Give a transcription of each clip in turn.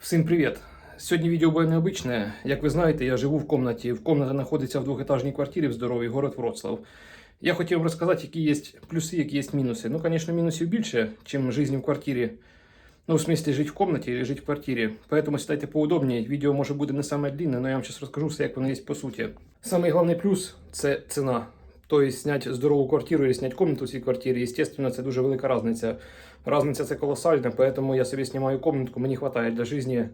Всім привіт! Сьогодні відео буде необичне. Як ви знаєте, я живу в комнаті. В комната знаходиться в двохетажній квартирі в здоровій, город Вроцлав. Я хотів розказати, які є плюси, які є мінуси. Ну, звісно, мінусів більше, ніж життя в квартирі. Ну, в смысле, жить в комнате или жить в квартире. Поэтому сідайте поудобнее. Відео може буде не саме длинне, но я вам зараз розкажу все, як воно є по суті. Самий головний плюс це ціна. Тобто, зняти здорову квартиру і зняти комнату в цій квартирі, естественно, це дуже велика різниця. Разниця це колосальна, поэтому я собі знімаю комнатку, мені вистачає для життя.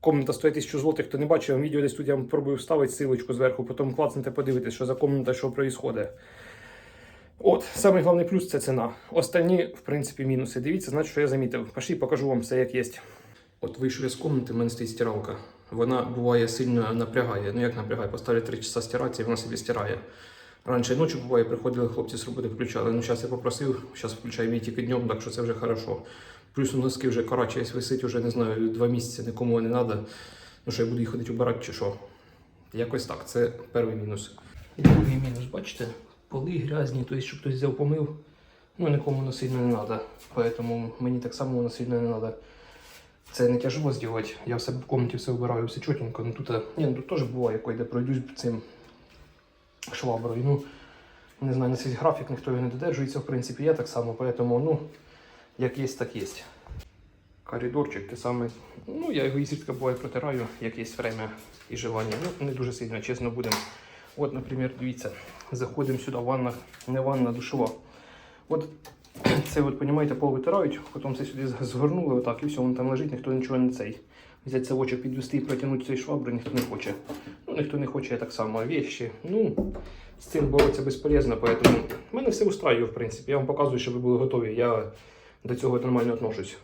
Комната стоїть 1000 злотих, хто не бачив, відео десь тут я пробую вставити силочку зверху, потім клацнете, подивитися, що за комната, що відбувається. От, самий головний плюс це ціна. Останні, в принципі, мінуси. Дивіться, значить, що я замітив. Пошли, покажу вам все, як є. От вийшов я з кімнати, в мене стоїть стиралка. Вона буває сильно напрягає. Ну як напрягає, поставлю 3 часа стирати, і вона собі стирає. Раніше ночі буває, приходили хлопці з роботи, включали. Ну, зараз я попросив, зараз включаю мій тільки днем, так що це вже хорошо. Плюс у носки вже караче висить, вже не знаю, два місяці нікому не треба. Ну що я буду їх ходити чи що. Якось так, це перший мінус. І другий мінус, бачите, поли грязні, тобто, щоб хтось взяв помив. Ну, нікому воно сильно не треба. Поэтому мені так само воно сильно не треба. Це не тяжело зробити. Я в себе в кімнаті все вбираю, все чотенько. Ну тут, ні, ну, тут теж буває, коли де пройдусь цим шваброю. Ну, не знаю, на свій графік ніхто його не додержується, в принципі, я так само, поэтому, ну, як є, так є. Коридорчик, те саме. Ну, я його їздка буває протираю, як є время і желання. Ну, не дуже сильно, чесно будемо. От, наприклад, дивіться, заходимо сюди, ванна, не ванна, душова. От це, от, понімаєте, пол витирають, потім це сюди згорнули, отак, і все, воно там лежить, ніхто нічого не цей. Взяти совочок підвести і протягнути цей швабри ніхто не хоче. Ну, ніхто не хоче так само. А вещи, ну, з цим боротися безполезно, поэтому мене все устраює, в принципі. Я вам показую, щоб ви були готові. Я до цього нормально отношусь.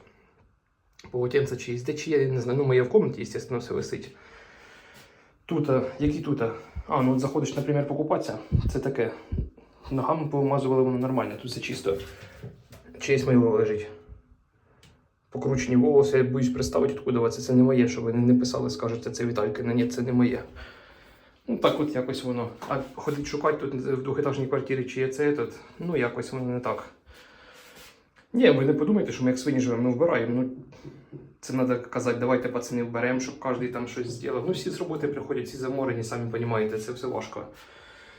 Полотенце чи де чи я не знаю, ну моє в комнаті, звісно, все висить. Тут, а, які тут? а? А, ну от заходиш, наприклад, покупатися, це таке. Ногами повимазували воно нормально, тут все чисто. Чиєсь мило лежить. Покручені волоси, я боюсь представити, откуда це. Це не моє, що ви не писали, скажете, це Віталькина. Ні, це не моє. Ну так от якось воно. А ходить шукати тут в двохетажній квартирі, чи є це, этот, ну якось воно не так. Ні, ви не подумайте, що ми як свині живемо, ми вбираємо. Ну, це треба казати, давайте пацани вберемо, щоб кожен там щось зробив. Ну, всі з роботи приходять, всі заморені, самі розумієте, це все важко.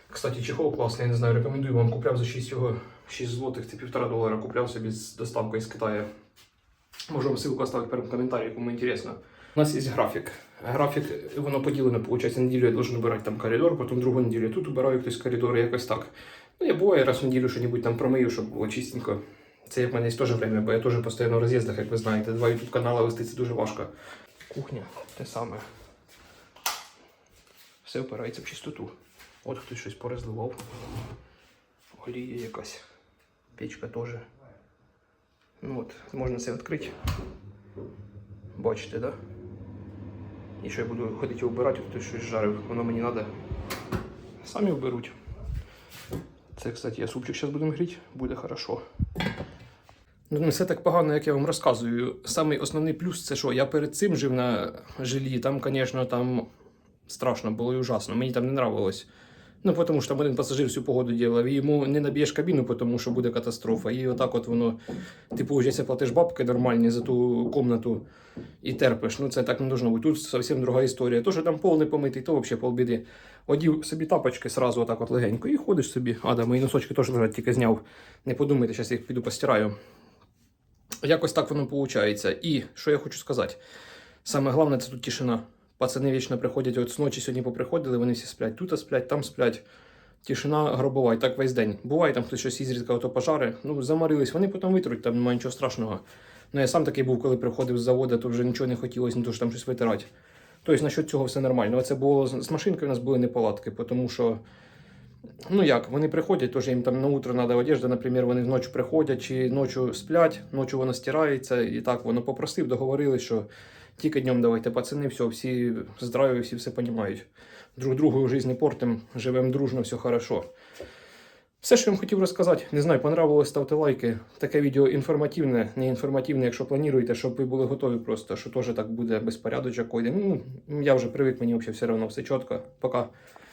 Кстати, чехол класний, я не знаю, рекомендую вам. Купляв за 6 його 6 злотих, це півтора долара. Купляв собі з доставкою з Китаю. Можу вам ссылку оставити перед коментарі, кому інтересно. У нас є графік. Графік, воно поділено, виходить, неділю я должен убирати там коридор, потім другу неділю тут убираю хтось коридор, якось так. Ну, я буває раз в неділю що-небудь там промию, щоб було чистенько. Це як в мене є теж время, бо я теж постійно в роз'їздах, як ви знаєте. Два YouTube канали вести це дуже важко. Кухня те саме. Все опирається в чистоту. От хтось щось порозливав. Олія якась. Печка теж. Ну от, можна це відкрити. Бачите, да? І що я буду ходити вбирати, хтось щось жарив, воно мені треба. Самі вберуть. Це, кстати, я супчик зараз будемо гріти, буде хорошо. Ну, не все так погано, як я вам розказую. Самий основний плюс це що я перед цим жив на жилі. Там, звісно, там страшно було і ужасно. Мені там не нравилось. Ну, тому що там один пасажир всю погоду ділав, і йому не наб'єш кабіну, тому що буде катастрофа. І отак от воно, типу, вже платиш бабки нормальні за ту комнату і терпиш. Ну це так не должно бути. Тут зовсім друга історія. То, що там пол не помитий, то взагалі полбіди. Одів собі тапочки сразу отак от легенько і ходиш собі. А, да, мої носочки теж лежать, тільки зняв. Не подумайте, зараз їх піду постираю. Якось так воно виходить. І що я хочу сказати? Саме головне це тут тишина. Пацани вічно приходять, от ночі сьогодні поприходили, вони всі сплять. Тут сплять, там сплять. Тишина гробова, і так весь день. Буває там хтось щось ізрідка, ото пожари. Ну, замарились, вони потім витруть, там немає нічого страшного. Ну, я сам такий був, коли приходив з заводу, то вже нічого не хотілося, не то що там щось витирати. Тобто, насчет цього все нормально. Оце було з машинкою у нас були неполадки, тому що. Ну як, вони приходять, теж їм там на утро треба одежда, наприклад, вони ночі приходять чи ночі сплять, ночі воно стирається, і так воно попросив, договорились, що тільки днем давайте пацани, все, всі здраві, всі все розуміють. Друг другу в житті портим, живемо дружно, все хорошо. Все, що я вам хотів розказати, не знаю, понравилось, ставте лайки. Таке відео інформативне, не інформативне, якщо плануєте, щоб ви були готові просто, що теж так буде безпорядочок. Ну, я вже привик, мені взагалі все одно все чітко. Пока.